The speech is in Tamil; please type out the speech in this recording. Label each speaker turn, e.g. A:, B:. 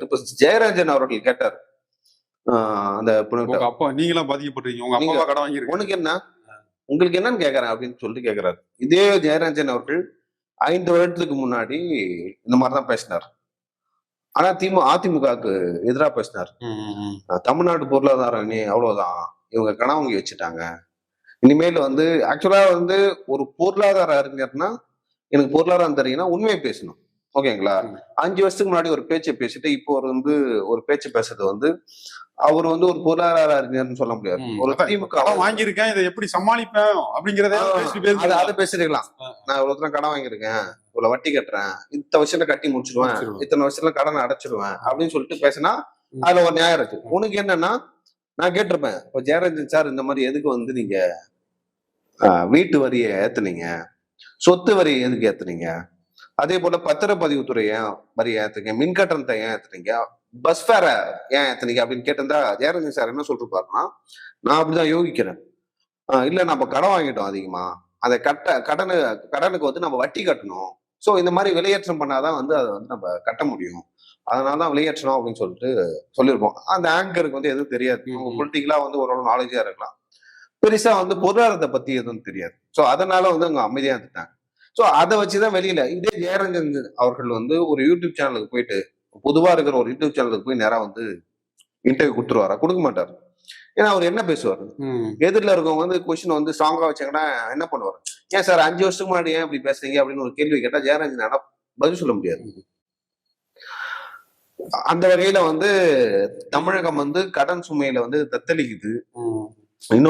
A: பேசியிருக்காரு இப்ப ஜெயராஜன் அவர்கள் கேட்டார். அந்த
B: அப்பா நீங்களாம் பாதிக்கப்பட்டிருக்கீங்க. உங்க அப்பா கடன் வாங்கியிருக்காங்க.
A: உனக்கு என்ன? உங்களுக்கு என்னன்னு கேக்குறேன் அப்படின்னு சொல்லிட்டு கேக்குறாரு. இதே ஜெயராஜன் அவர்கள் ஐந்து வருடத்துக்கு முன்னாடி இந்த மாதிரிதான் பேசினார். ஆனா திமுக அதிமுகவுக்கு எதிராக பேசினார்.
B: ம், ம், ம்.
A: அஹ் தமிழ்நாடு பொருளாதாரம் இனி அவ்வளவுதான். இவங்க கனவாங்கி வச்சுட்டாங்க. இனிமேல் வந்து ஆக்சுவலா வந்து ஒரு பொருளாதார அறிஞர்னா எனக்கு பொருளாதாரம் தெரியும்னா உண்மையை பேசணும். ஓகேங்களா. அஞ்சு வருஷத்துக்கு முன்னாடி ஒரு பேச்சை பேசிட்டு இப்போ ஒரு வந்து ஒரு பேச்சு பேசுறது வந்து அவர் வந்து ஒரு பொருளாதார அறிஞர்னு சொல்ல முடியாது. ஒரு திமுக
B: வாங்கியிருக்கேன் இதை எப்படி சமாளிப்பேன் அப்படிங்கறத
A: அது பேசிருக்கலாம். நான் இவ்வளவு தூரம் கடன் வாங்கியிருக்கேன் இவ்வளவு வட்டி கட்டுறேன் இத்தனை வருஷத்துல கட்டி முடிச்சிருவேன். இத்தனை வருஷத்துல கடன் அடைச்சிருவேன் அப்படின்னு சொல்லிட்டு பேசினா. அதுல ஒரு நியாயம் இருக்கு உனக்கு என்னன்னா நான் கேட்டிருப்பேன் இப்போ ஜெயரஞ்சன் சார் இந்த மாதிரி எதுக்கு வந்து நீங்க வீட்டு வரியை ஏத்துனீங்க சொத்து வரி எதுக்கு ஏத்துனீங்க அதே போல பத்திரப்பதிவுத்துறை ஏன் வரி ஏத்துனீங்க மின் கட்டணத்தை ஏன் ஏத்துனீங்க பஸ் ஃபேர ஏன் ஏத்துனீங்க அப்படின்னு கேட்டிருந்தா ஜெயரஞ்சன் சார் என்ன சொல்லிருப்பாருன்னா நான் அப்படிதான் யோகிக்கிறேன். இல்ல நம்ம கடன் வாங்கிட்டோம் அதிகமா. அதை கட்ட கடனு கடனுக்கு வந்து நம்ம வட்டி கட்டணும். ஸோ இந்த மாதிரி விலையேற்றம் பண்ணாதான் வந்து அதை வந்து நம்ம கட்ட முடியும். அதனால தான் விலையேற்றணும் அப்படின்னு சொல்லிட்டு சொல்லியிருப்போம். அந்த ஆங்கருக்கு வந்து எதுவும் தெரியாது. பொலிட்டிக்கலா வந்து ஓரளவு நாலேஜா இருக்கலாம். பெருசா வந்து பொருளாதாரத்தை பத்தி எதுவும் தெரியாது. ஸோ அதனால வந்து அவங்க அமைதியா இருந்துட்டாங்க. ஸோ அதை வச்சுதான் வெளியில இதே ஜெயரஞ்சன் அவர்கள் வந்து ஒரு யூடியூப் சேனலுக்கு போயிட்டு பொதுவா இருக்கிற ஒரு யூடியூப் சேனலுக்கு போய் நேரா வந்து இன்டர்வியூ கொடுத்துருவாரா? கொடுக்க மாட்டார். ஏன்னா அவர் என்ன பேசுவார். எதிரில் இருக்கவங்க வந்து கொஸ்டின் வந்து ஸ்ட்ராங்கா வச்சாங்கன்னா என்ன பண்ணுவார்? ஏன் சார் அஞ்சு வருஷத்துக்கு முன்னாடி ஏன் இப்படி பேசுறீங்க? அப்படின்னு ஒரு கேள்வி கேட்டா ஜெயராஜன் ஆனா பதில் சொல்ல முடியாது. அந்த வகையில வந்து தமிழகம் வந்து கடன் சுமையில வந்து தத்தளிக்குது. இன்னொரு